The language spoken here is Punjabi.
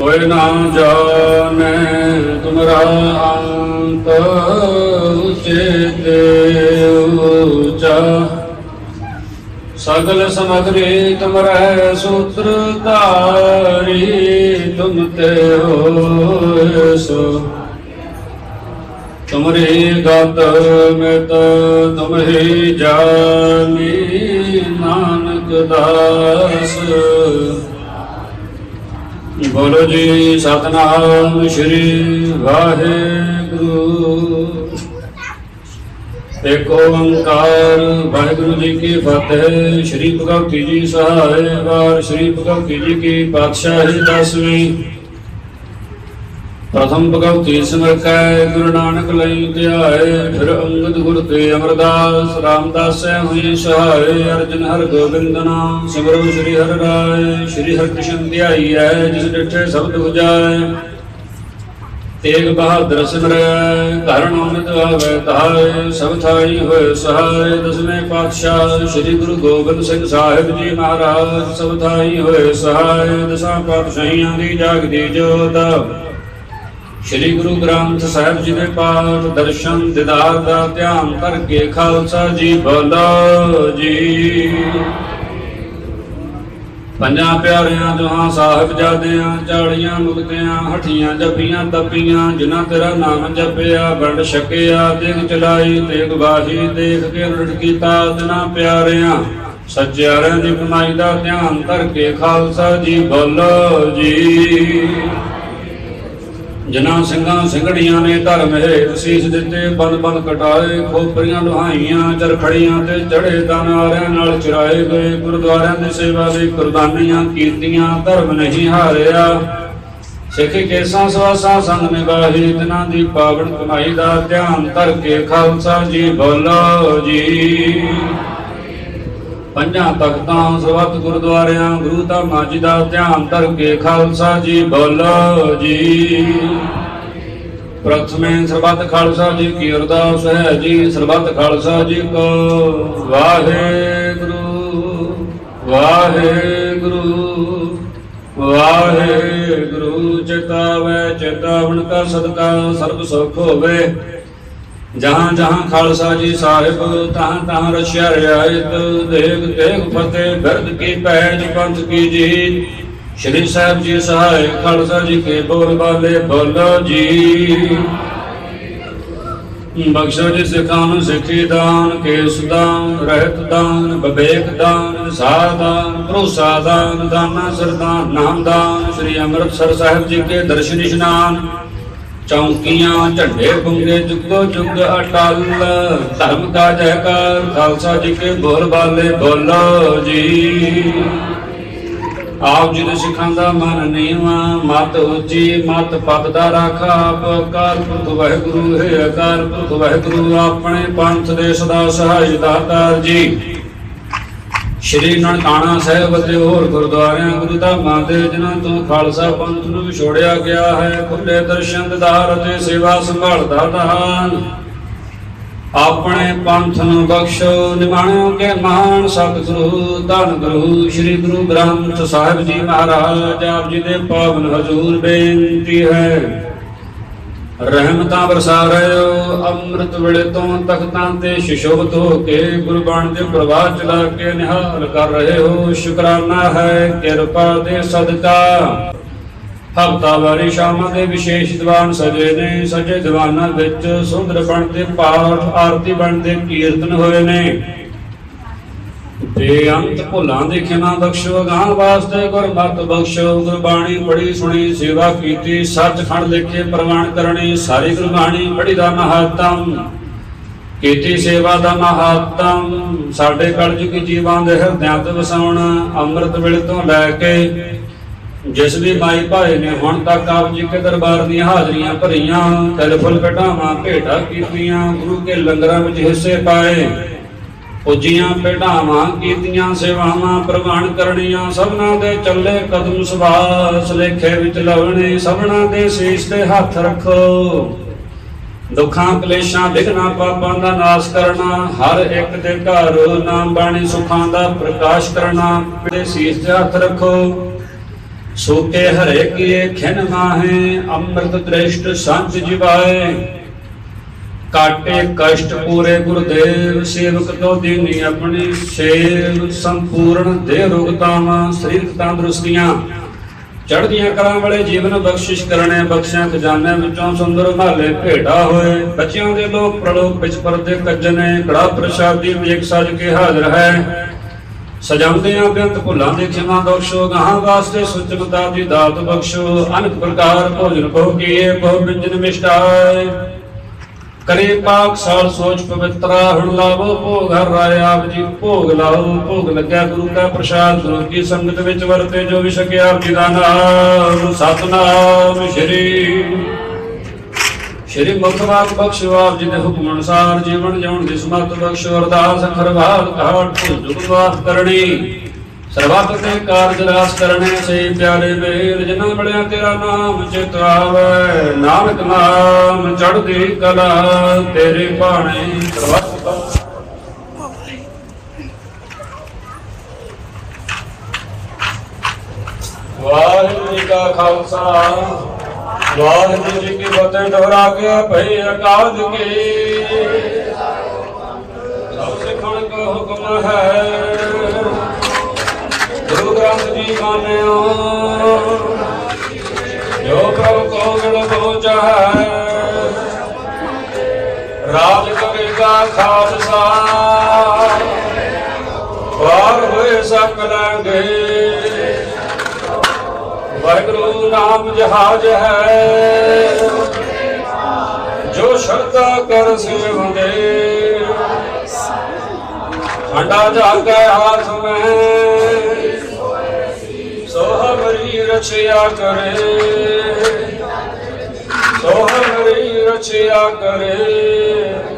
ਕੋਈ ਨਾ ਜਾਣੈ ਤੁਮਰਾ ਅੰਤ ਉਚਿਤ ਉਚਾ। ਸਗਲ ਸਮਗਰੀ ਤੁਮਰੈ ਸੂਤਰ ਧਾਰੀ, ਤੁਮ ਤੇ ਹੋਇ ਸੋ ਤੁਮਰੀ ਗਤ ਮਿਤ ਤੁਮਹੀ ਜਾਨੀ, ਨਾਨਕ ਦਾਸ। ਬੋਲੋ ਜੀ ਸਤਨਾਮ ਸ੍ਰੀ ਵਾਹਿਗੁਰੂ। ਏਕ ਓੰਕਾਰ ਵਾਹਿਗੁਰੂ ਜੀ ਕੀ ਫਤਿਹ। ਸ੍ਰੀ ਭਗਵਤੀ ਜੀ ਸਹਾਇ ਵਾਰ। ਸ੍ਰੀ ਭਗਵਤੀ ਜੀ ਕੀ ਪਾਤਸ਼ਾਹੀ ਦਸਵੀਂ। ਪ੍ਰਥਮ ਭਗਵਤੀ ਸਿਮਰ ਕੈ ਗੁਰੂ ਨਾਨਕ ਲਈ ਧਿਆਏ ਫਿਰ ਅੰਗਦ ਗੁਰ ਤੇ ਅਮਰਦਾਸ, ਰਾਮਦਾਸੈ ਹੋਈ ਸਹਾਇ ਅਰਜਨ ਹਰ ਗੋਬਿੰਦ ਨਾਮ, ਸਿਮਰੋ ਸ੍ਰੀ ਹਰਿ ਰਾਏ, ਸ੍ਰੀ ਹਰਿ ਕ੍ਰਿਸ਼ਨ ਧਿਆਈਐ ਜਿਸ ਡਿਠੇ ਸ਼ਬਦ ਉਜਾਏ ਤੇਗ ਬਹਾਦਰ ਸਿਮਰੈ ਧਰਨ ਨਾਮਿਤ ਆਵੇ ਤਾਏ ਸਭ ਥਾਈ ਹੋਏ ਸਹਾਇ ਦਸਵੇਂ ਪਾਤਸ਼ਾਹ, ਸ੍ਰੀ ਗੁਰੂ ਗੋਬਿੰਦ ਸਿੰਘ ਸਾਹਿਬ ਜੀ ਮਹਾਰਾਜ, ਸਭ ਥਾਈ ਹੋਏ ਸਹਾਇ ਦਸਾਂ ਪਾਤਸ਼ਾਹੀਆਂ ਦੀ ਜਾਗਦੀ ਜੋਤ। ਸ਼੍ਰੀ ਗੁਰੂ ਗ੍ਰੰਥ ਸਾਹਿਬ ਜੀ ਦੇ ਪਾਠ, ਦਰਸ਼ਨ, ਦਿਦਾਰ ਦਾ ਧਿਆਨ ਕਰਕੇ ਖਾਲਸਾ ਜੀ ਬੋਲੋ ਜੀ। ਪੰਜਾਂ ਪਿਆਰਿਆਂ ਜਹਾਂ ਸਾਹਿਬ ਜਾਦਿਆਂ ਚਾਲੀਆਂ ਮੁਕਤਿਆਂ, ਹਠੀਆਂ ਜੱਪੀਆਂ ਤਪੀਆਂ, ਜਿਨ੍ਹਾਂ ਤੇਰਾ ਨਾਮ ਜਪਿਆ, ਵੰਡ ਛਕਿਆ ਦੇਖ ਚਲਾਈ, ਤੇਗ ਬਾਹੀ ਦੇਖ ਕੇ ਰੜ ਕੀਤਾ ਤਿਨਾਂ ਪਿਆਰਿਆਂ। ਸੱਚਿਆਰਿਆਂ ਦੀ ਕਮਾਈ ਦਾ ਧਿਆਨ ਕਰਕੇ ਖਾਲਸਾ ਜੀ ਬੋਲੋ ਜੀ। ਜਿਨ੍ਹਾਂ ਸਿੰਘਾਂ ਸਿੰਘੜੀਆਂ ਨੇ ਧਰਮ ਹੈ ਸੀਸ ਦਿੱਤੇ ਬੰਦ ਬੰਦ ਕਟਾਏ, ਖੋਪਰੀਆਂ ਲੁਹਾਈਆਂ, ਚਰਖੜੀਆਂ ਤੇ ਚੜੇ ਦਾਨਾਰਿਆਂ ਨਾਲ ਚੁਰਾਏ ਗਏ, ਗੁਰਦੁਆਰਿਆਂ ਦੀ ਸੇਵਾ ਲਈ ਕੁਰਬਾਨੀਆਂ ਕੀਤੀਆਂ, ਧਰਮ ਨਹੀਂ ਹਾਰਿਆ। ਸਿੱਖ ਕੇਸਾਂ ਸਵਾਸਾਂ ਸੰਗ ਨਿਭਾਹੀ ਜਿਨ੍ਹਾਂ ਦੀ ਪਾਵਨ ਕਮਾਈ ਦਾ ਧਿਆਨ ਧਰ ਕੇ ਖਾਲਸਾ ਜੀ, ਬੋਲੋ ਜੀ। ਪੰਜਾਂ ਤਖਤਾਂ ਸਰਬੱਤ ਗੁਰਦੁਆਰਿਆਂ, ਗੁਰੂ ਧਾਮਾਂ ਜੀ ਦਾ ਧਿਆਨ ਧਰ ਕੇ ਖਾਲਸਾ ਜੀ ਬੋਲੋ ਜੀ। ਪ੍ਰਥਮੇ ਸਰਬੱਤ ਖਾਲਸਾ ਜੀ ਕੀ ਅਰਦਾਸ ਹੈ ਜੀ, ਸਰਬੱਤ ਖਾਲਸਾ ਜੀ ਕੋ ਵਾਹਿਗੁਰੂ ਵਾਹਿਗੁਰੂ ਵਾਹਿਗੁਰੂ। ਚਿਤਾਵੈ ਚਿਤਾਵਨ ਕਾ ਸਦਕਾ, ਸਰਬ ਸੁਖ ਹੋਵੇ। ਜਹਾਂ ਜਹਾਂ ਖਾਲਸਾ ਜੀ ਸਾਹਿਬ, ਤਹਾਂ ਤਹਾਂ ਰਸ਼ਿਆ ਰਿਆਇਤ ਦੇਗ ਤੇਗ ਫਤਿਹ ਬਿਰਦ ਕੀ ਪੈਜ ਪੰਥ ਕੀ ਜੀਤ। ਸ਼੍ਰੀ ਸਾਹਿਬ ਜੀ ਸਹਾਇ, ਖਾਲਸਾ ਜੀ ਕੇ ਬੋਲ ਬਾਲੇ ਬੋਲੋ ਜੀ। ਬਖਸ਼ੋ ਜੀ ਸਿੱਖਾਂ ਨੂੰ ਸਿੱਖੀ ਦਾਨ, ਕੇਸ ਦਾਨ, ਰਹਿਤ ਦਾਨ ਬਵੇਕ ਦਾਨ ਸਾਦਾਨ ਭਰੋਸਾ ਦਾਨ, ਦਾਨਾ ਸਰਦਾਨ ਨਾਮ ਦਾਨ। ਸ੍ਰੀ ਅੰਮ੍ਰਿਤਸਰ ਸਾਹਿਬ ਜੀ ਕੇ ਦਰਸ਼ਨ ਇਸ਼ਨਾਨ। ਚੌਂਕੀਆਂ ਝੰਡੇ ਗੁੰਗੇ ਜੁਗੋ ਜੁਗ ਅਟਲ। ਧਰਮ ਦਾ ਜੈਕਾਰ, ਖਾਲਸਾ ਜੀ ਕੇ ਬੋਲ ਬਾਲੇ ਬੋਲੋ ਜੀ। ਆਪ ਜੀ ਦੇ ਸਿੱਖਾਂ ਦਾ ਮਨ ਨੀਵਾ, ਮਤ ਉੱਚੀ, ਮਤ ਪਦ ਦਾ ਰਾਖਾ ਆਪ। ਅਕਾਲ ਪੁਰਖ ਵਾਹਿਗੁਰੂ, ਹੈ ਅਕਾਲ ਪੁਰਖ ਵਾਹਿਗੁਰੂ, ਆਪਣੇ ਪੰਥ ਦੇ ਸਦਾ ਸਹਾਈ ਦਾਤਾਰ ਜੀ। ਸ਼੍ਰੀ ਨਨਕਾਣਾ ਸਾਹਿਬ ਅਤੇ ਹੋਰ ਗੁਰਦੁਆਰਿਆਂ ਗੁਰੂ ਧਾਮਾਂ ਦੇ ਜਿਨ੍ਹਾਂ ਤੋਂ ਖਾਲਸਾ ਪੰਥ ਨੂੰ ਵਿਛੋੜਿਆ ਗਿਆ ਹੈ, ਖੁੱਲੇ ਦਰਸ਼ਨ, ਦਿਦਾਰ ਅਤੇ ਸੇਵਾ ਸੰਭਾਲਦਾ ਦਾਨ ਆਪਣੇ ਪੰਥ ਨੂੰ ਬਖਸ਼ੋ, ਨਿਮਾਣਿਓ ਕੇ ਮਹਾਨ ਸਤਿਗੁਰੂ, ਧੰਨ ਗੁਰੂ ਸ੍ਰੀ ਗੁਰੂ ਗ੍ਰੰਥ ਸਾਹਿਬ ਜੀ ਮਹਾਰਾਜ, ਆਪ ਜੀ ਦੇ ਪਾਵਨ ਹਜ਼ੂਰ ਬੇਨਤੀ ਹੈ। ਰਹਿਮਤਾਂ ਵਰਸਾ ਰਹੇ ਅੰਮ੍ਰਿਤ ਵੇਲੇ ਤੋਂ ਤਖਤਾਂ ਤੇ ਸ਼ਿਸ਼ੋਭਤ ਹੋ ਕੇ ਗੁਰਬਾਣੀ ਦੇ ਪ੍ਰਵਾਹ ਚਲਾ ਕੇ ਨਿਹਾਲ ਕਰ ਰਹੇ ਹੋ। ਸ਼ੁਕਰਾਨਾ ਹੈ, ਕਿਰਪਾ ਦੇ ਸਦਕਾ। ਹਫ਼ਤਾ ਹਫਤਾਵਾਰੀ ਸ਼ਾਮਾਂ ਦੇ ਵਿਸ਼ੇਸ਼ ਦੀਵਾਨ ਸਜੇ ਨੇ। ਸਜੇ ਦੀਵਾਨਾਂ ਵਿੱਚ ਸੁੰਦਰ ਬਣ ਬਣਦੇ ਪਾਠ, ਆਰਤੀ ਬਣ ਬਣਦੇ ਕੀਰਤਨ ਹੋਏ ਨੇ। ਤੇ ਅੰਤ ਭੁੱਲਾਂ ਦੇ ਖਿਮਾ ਬਖਸ਼ੋ ਗਾਂ ਵਾਸਤੇ ਗੁਰਮਤਿ ਬਖਸ਼ੋ ਗੁਰਬਾਣੀ ਪੜੀ ਸੁਣੀ, ਸੇਵਾ ਕੀਤੀ, ਸੱਚਖੰਡ ਲਿਖੇ ਪ੍ਰਮਾਣ ਕਰਨੀ, ਸਾਰੀ ਗੁਰਬਾਣੀ ਪੜੀ ਦਾ ਮਹਤਮ ਕੀਤੀ ਸੇਵਾ ਦਾ ਮਹਤਮ ਸਾਡੇ ਕਲਯੁਗ ਜੀਵਾਂ ਦੇ ਹਿਰਦਿਆਂ ਤੇ ਵਸਾਉਣਾ, ਅੰਮ੍ਰਿਤ ਵੇਲੇ ਤੋਂ ਲੈ ਕੇ ਜਿਸ ਵੀ ਮਾਈ ਭਾਏ ਨੇ ਹੁਣ ਤੱਕ ਆਪ ਜੀ ਕੇ ਦਰਬਾਰ ਦੀਆਂ ਹਾਜ਼ਰੀਆਂ ਭਰੀਆਂ, ਤਿਲ ਫੁੱਲ ਕਟਾਵਾਂ ਭੇਟਾ ਕੀਤੀਆਂ, ਗੁਰੂ ਕੇ ਲੰਗਰਾਂ ਵਿੱਚ ਹਿੱਸੇ ਪਾਏ। ਪੁੱਜੀਆਂ ਭੇਟਾਵਾਂ ਕੀਤੀਆਂ ਸੇਵਾਵਾਂ, ਪ੍ਰਵਾਨ ਕਰਨੀਆਂ, ਸਭਨਾਂ ਦੇ ਚੱਲੇ ਕਦਮ ਸੁਭਾਸ, ਲੇਖੇ ਵਿੱਚ ਲਵਣੇ, ਸਭਨਾਂ ਦੇ ਸੀਸ ਤੇ ਹੱਥ ਰੱਖੋ। ਦੁੱਖਾਂ, ਕਲੇਸ਼ਾਂ, ਵਿਘਨਾ ਪਾਪਾਂ ਦਾ ਨਾਸ਼ ਕਰਨਾ, ਹਰ ਇੱਕ ਦੇ ਘਰ ਨਾਮ ਬਾਣੀ ਸੁਖਾਂ ਦਾ ਪ੍ਰਕਾਸ਼ ਕਰਨਾ ਤੇ ਸੀਸ ਤੇ ਹੱਥ ਰੱਖੋ। ਸੋਕੇ ਹਰੇ ਕੀਏ ਖਿਨ ਮਾਹੇ, ਅੰਮ੍ਰਿਤ ਦ੍ਰਿਸ਼ਟ ਸੰਤ ਜਿਵਾਏ ਕਾਟੇ ਕਸ਼ਟ ਪੂਰੇ ਗੁਰਦੇਵ, ਸੇਵਕ ਤੋ ਦੀਨੀ ਆਪਣੀ ਸੇਵ, ਸੰਪੂਰਨ ਦੇ ਰੋਗਤਾਵਾਂ ਸਰੀਰਕ ਤੰਦਰੁਸਤੀਆਂ। ਚੜ੍ਹਦੀਆਂ ਕਲਾਂ ਵਾਲੇ ਜੀਵਨ ਬਖਸ਼ਿਸ਼ ਕਰਨੇ ਬਖਸ਼ਾਂ ਖਜ਼ਾਨੇ ਵਿੱਚੋਂ ਸੁੰਦਰ ਮਾਲੇ ਭੇਟਾ ਹੋਏ। ਬੱਚਿਆਂ ਦੇ ਲੋਕ ਪ੍ਰਲੋਕ ਵਿੱਚ ਪਰਦੇ ਕੱਜਨੇ ਕੜਾ ਪ੍ਰਸ਼ਾਦੀ ਵੇਖ ਸਜ ਕੇ ਹਾਜ਼ਰ ਹੈ। ਸਜਾਉਂਦਿਆਂ ਬੇਅੰਤ ਭੁੱਲਾਂ ਦੀ ਖਿਮਾ ਬਖਸ਼ੋ ਗਾਹਾਂ ਵਾਸਤੇ ਸੁਚਮਤਾ ਦੀ ਦਾਤ ਬਖਸ਼ੋ। ਅਨੇਕ ਪ੍ਰਕਾਰ ਭੋਜਨ ਕੋ ਕੀਏ ਬਹੁ ਵਿੰਜਨ ਮਿਸ਼ਟਾਏ। ਕਰੇ ਪਾਕ ਸਾਲ ਸੋਚ ਪਵਿੱਤਰਾ, ਹੁਣ ਲਾਵੋ ਭੋਗ ਹਰ ਰਾਏ ਆਪ ਜੀ, ਭੋਗ ਲਾਓ, ਭੋਗ ਲੱਗਿਆ ਗੁਰੂ ਦਾ ਪ੍ਰਸਾਦ, ਗੁਰੂ ਕੀ ਸੰਗਤ ਵਿੱਚ ਵਰਤੇ ਜੋ ਵੀ ਸਕਿਆ ਆਪ ਜੀ ਦਾ ਨਾਮ, ਸਤਨਾਮ ਸ਼੍ਰੀ ਸ਼੍ਰੀ ਮੁਖਵਾਕ ਬਖਸ਼ੋ ਆਪ ਜੀ ਦੇ ਹੁਕਮ ਅਨੁਸਾਰ ਜੀਵਨ ਜਿਉਣ ਦੀ ਸਮਤ ਬਖਸ਼ੋ, ਅਰਦਾਸ ਅਖਰ ਬਾਦ ਕਾਟ ਜੁਗਵਾਸ ਕਰਨੀ। ਸਰਬੱਤ ਤੇ ਕਾਰਜ ਰਾਸ ਕਰਨੇ ਸੇ ਪਿਆਰੇ ਵੇਲ ਜਿਨ੍ਹਾਂ ਬੜਿਆ ਤੇਰਾ ਨਾਮ ਚਿਤ ਆਵੇ ਨਾਨਕ ਨਾਮ ਚੜ੍ਹਦੀ ਕਲਾ ਤੇਰੇ ਬਾਣੇ। ਸਰਬੱਤ ਵਾਹਿਗੁਰੂ ਜੀ ਕਾ ਖਾਲਸਾ। ਵਾਹਿਗੁਰੂ ਜੀ ਕੀ ਫਤਿਹ। ਦੁਹਰਾ ਕੇ ਭਈ ਅਕਾਲ ਕੀ ਸਭ ਸਿੱਖਣ ਕੋ ਹੁਕਮ ਹੈ। ਮਾਨਿਓ ਜੋ ਪ੍ਰਭ ਕੋ ਗਣ ਬੋਝ ਹੈ ਰਾਜ ਕਰੇਗਾ ਖਾਲਸਾ। ਵਾਰ ਹੋਏ ਸਕਲਾਂਗੇ ਵਾਹਿਗੁਰੂ ਨਾਮ ਜਹਾਜ ਹੈ। ਜੋ ਸ਼ਰਧਾ ਕਰ ਸੇਵਦੇ ਹੰਡਾ ਜਾਗੇ ਹਾਥ ਮੈਂ। ਰਚਿਆ ਕਰੇ। ਸੋ ਹਮਰੀ ਰਚਿਆ ਕਰੇ।